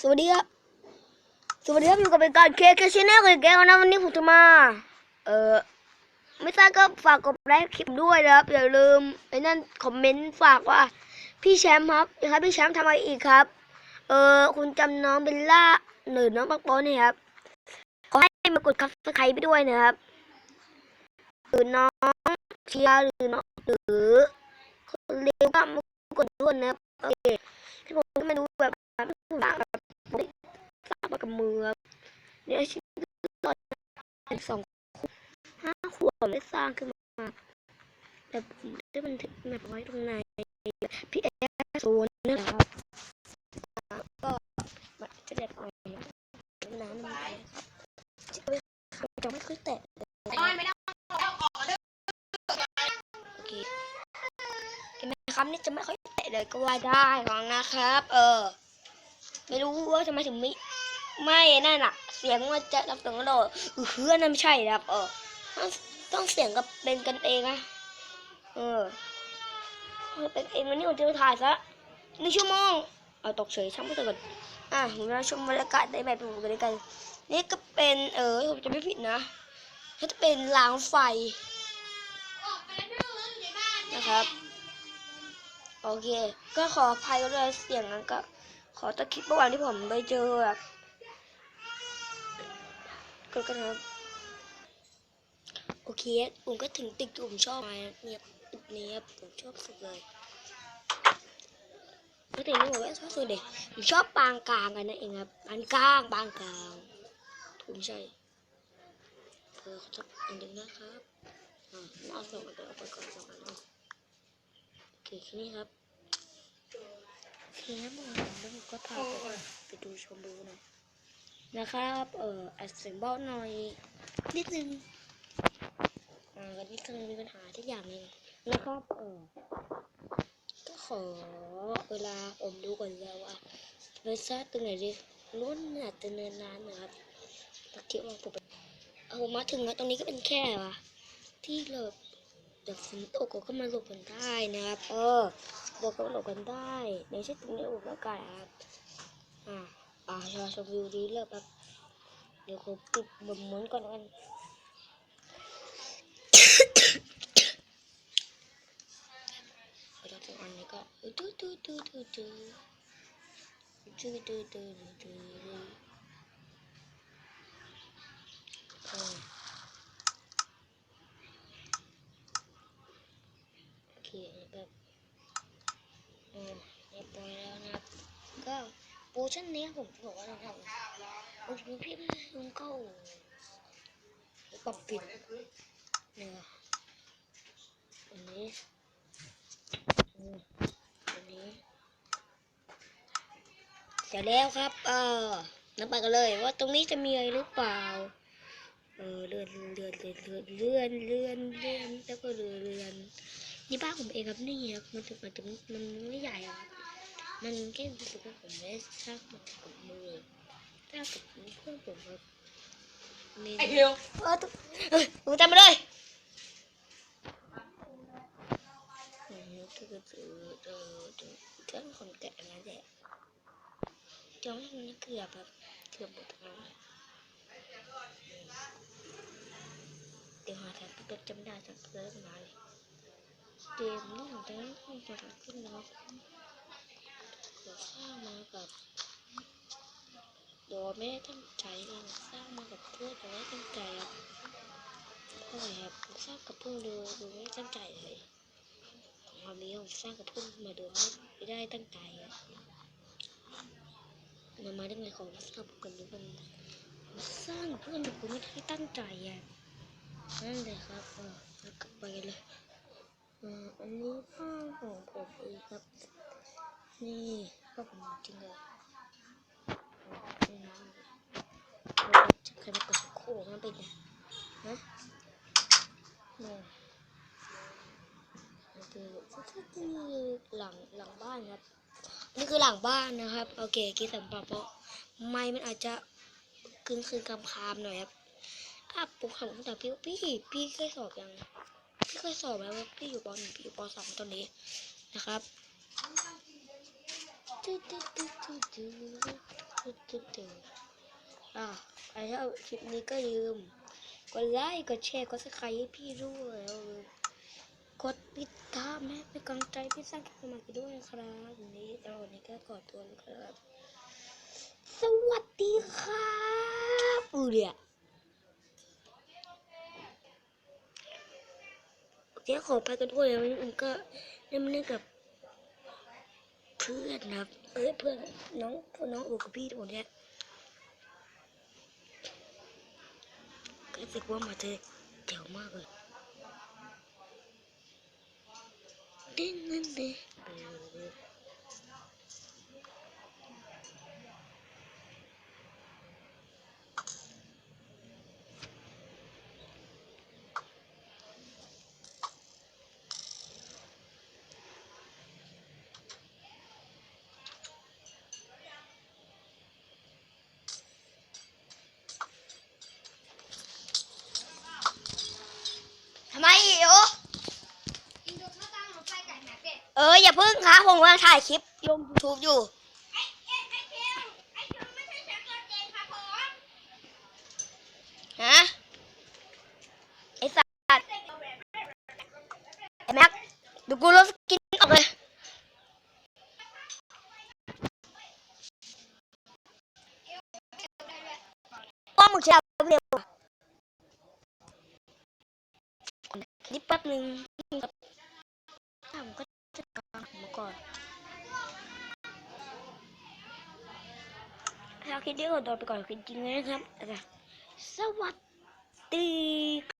สวัสดีครับ สวัสดีครับอยู่กับรายการเคเคชแนลกับแกวนะวันนี้ผมจะมา เอ่อไม่ทราบก็ฝากกดไลค์คลิปด้วยนะครับ อย่าลืมไอ้นั่นคอมเมนต์ฝากว่า พี่แชมป์ครับนะครับพี่แชมป์ทำอะไรอีกครับ เออคุณจำน้องเบลล่าหรือน้องปังปอนนี่ครับ ขอให้มากดคับสไครไปด้วยนะครับหรือน้องเชียร์หรือน้องหรือคนเลี้ยงก็มากดด้วยนะครับโอเคที่ผมก็ไม่รู้แบบแบบผมสร้าง กับมือเนี่ยชีวิตตอนสองห้าขวบไม่สร้างขึ้นมาแต่ผมได้บันทึกแมปไว้ตรงไหนพี่แอร์โซนนะครับก็มาจะเด็ดหน่อยน้ำนไปครับจะไม่จะไม่ค่อยแตะคเห็นไหมครับนี่จะไม่ค่อยแตะเลยก็ว่าได้ของนะครับ เออ ไม่รู้ว่าทำไมถึงไม่ ไม่นั่นอะเสียงมันจะรับเสียงกระโดดอือเฮือนั่นไม่ใช่นะครับ เออต้องต้องเสียงกับเป็นกันเองนะเออเป็นเองวันนี้ผมจะไปถ่ายซะหนึ่งชั่วโมงเอาตกเฉยช่างไม่ตกก่นอะผมจะชมบรรยากาศได้แบบปกติกัน นี่ก็เป็นเออผมจะไม่ผิดนะก็จะเป็นรางไฟนะครับโอเค ก็ขออภัยด้วยเสียงนั้นก็ขอตะคลิประหว่างที่ผมไปเจอแบบ ก็กันครับ โอเคผมก็ถึงตึกที่ผมชอบมาเนี่ยตึกนี้ครับผมชอบสุดเลยก็ถึงนี่ผมก็ชอบสุดเด็กผมชอบปางกลางกันนั่นเองครับปางกลางปางกลางถูกใช่เออเขาจะอันนึงนะครับอ่าเอาสองอันไปเอาไปก่อนสองอันเอาโอเคแค่นี้ครับโอเคครับผมแล้วผมก็พาไปไปดูชมดูหน่อย นะครับ เอ่ออัดเสียงเบาหน่อย นิดนึงอ่าวันนี้กำลังมีปัญหาที่อย่างหนึงนะครับ เออก็ขอเวลาผมดูก่อนแล้วว่าไปซะตรงไหนดีรุ่นอาจจะเนินนานนะครับตะเกียบว่าผมเอามาถึงแล้วตรงนี้ก็เป็นแค่ว่ะที่หลบเดี๋ยวฝนตกก็มาหลบกันได้นะครับ เออเราก็หลบกันได้ในเช่นตรงนี้อุปกาศครับ อ่าชาชมวิวดีเลยแบบเดี๋ยวผมปิดบนมุนก่อนกันแล้วตรงอันนี้ก็ดูดูดูดูดูดูดูดูดูดูดูเออโอเคแบบ อืมเรียบร้อยแล้วนะครับ ก็โปร ชั่นนี้ผมบอกว่าเราทำโอ้ยพี่ลุงเข้าปรับปิดเนี่ยอันนี้อันนี้เสร็จแล้วครับ เออนับไปกันเลยว่าตรงนี้จะมีอะไรหรือเปล่า เออเลื่อนเลื่อนเลื่อนเลื่อนเลื่อนเลื่อนเรือนแล้วก็เลื่อนเลื่อนนี่บ้านผมเองครับนี่ครับมันถึงมันถึงมันไม่ใหญ่อะครับ มันแค่รู้สึกว่าผมไม่ได้สร้างมันกับมือสร้างกับเพื่อนผมครับนี่ไอ้เฮียวเออตุ๊เอ้ยมึงจำมาเลยอืมคือคือคือเออเจ้าคนแก่นั่นแหละเจ้ามันเกือบแบบเกือบหมดแล้วเดี๋ยวหาทางเปิดจำได้จากเปิดมาเลยเกมนี้ของเจ้ามันจะขึ้นแล้วเรา สร้างมากับโดยไม่ได้ตั้งใจเราสร้างมากับเพื่อนโดยไม่ตั้งใจครับเพราะอะไรครับผมสร้างกับเพื่อนโดยโดยไม่ตั้งใจเลยของความนี้ผมสร้างกับเพื่อนมาโดยไม่ได้ตั้งใจครับมันมาได้ไงของสร้างกันนี้มันมันสร้างเพื่อนโดยไม่ได้ตั้งใจอะนั่นเลยครับเออกลับไปเลยอออันนี้ผ้าของผมเองครับ นี่ ก็ผมจริงเลยนี่นะเราจะเคยมากดสักโค้งมันเป็นไงฮะนี่นี่คือนี่หลังหลังบ้านครับ นี่คือหลังบ้านนะครับ โอเคคิดสำหรับเพราะไม้มันอาจจะกึ่งคืนกำคามหน่อยครับอะปุ๊บถามผมแต่พี่พี่พี่เคยสอบยังพี่เคยสอบไหมว่าพี่อยู่ปหนึ่งพี่อยู่ปสองตอนนี้นะครับ อะใครชอบคลิปนี้ก็ยืม กดไลค์ กดแชร์ กดซับสไครต์ให้พี่ด้วย กดติดตามแม่เป็นกำลังใจพี่สร้างคลิปใหม่ด้วยนะครับวันนี้แต่วันนี้ก็ขอตัวนะครับ สวัสดีครับอูเดียโอเคขอไปกันด้วยแล้วมันก็เล่นเล่นกับ พื่อนครับ เอ้ยเพื่อนน้องน้องอูกับพี่ทุกคนเนี่ยก็รู้สึกว่ามาเจอเจ๋วมากเลยเด้นนั่นเด้ทำไมอีโอ อินโดข้าวตั้งรถไฟไก่แม็ก เอออย่าพึ่งครับผมกำลังถ่ายคลิปลงยูทูบอยู่ไอ้เอ็ไอ้คิวไอ้คิวไม่ใช่แชมป์ตัวจริงครับผมฮะไอสัตว์แม็กดูกูลบสกินออกเลยว่ามึงจะเอาเร็วอะนี่แป๊บนึงผมก็จะกางมา ก่อนถ้าคลิปนี้ก็โดนไปก่อนจริงๆเลยนะครับ สวัสดี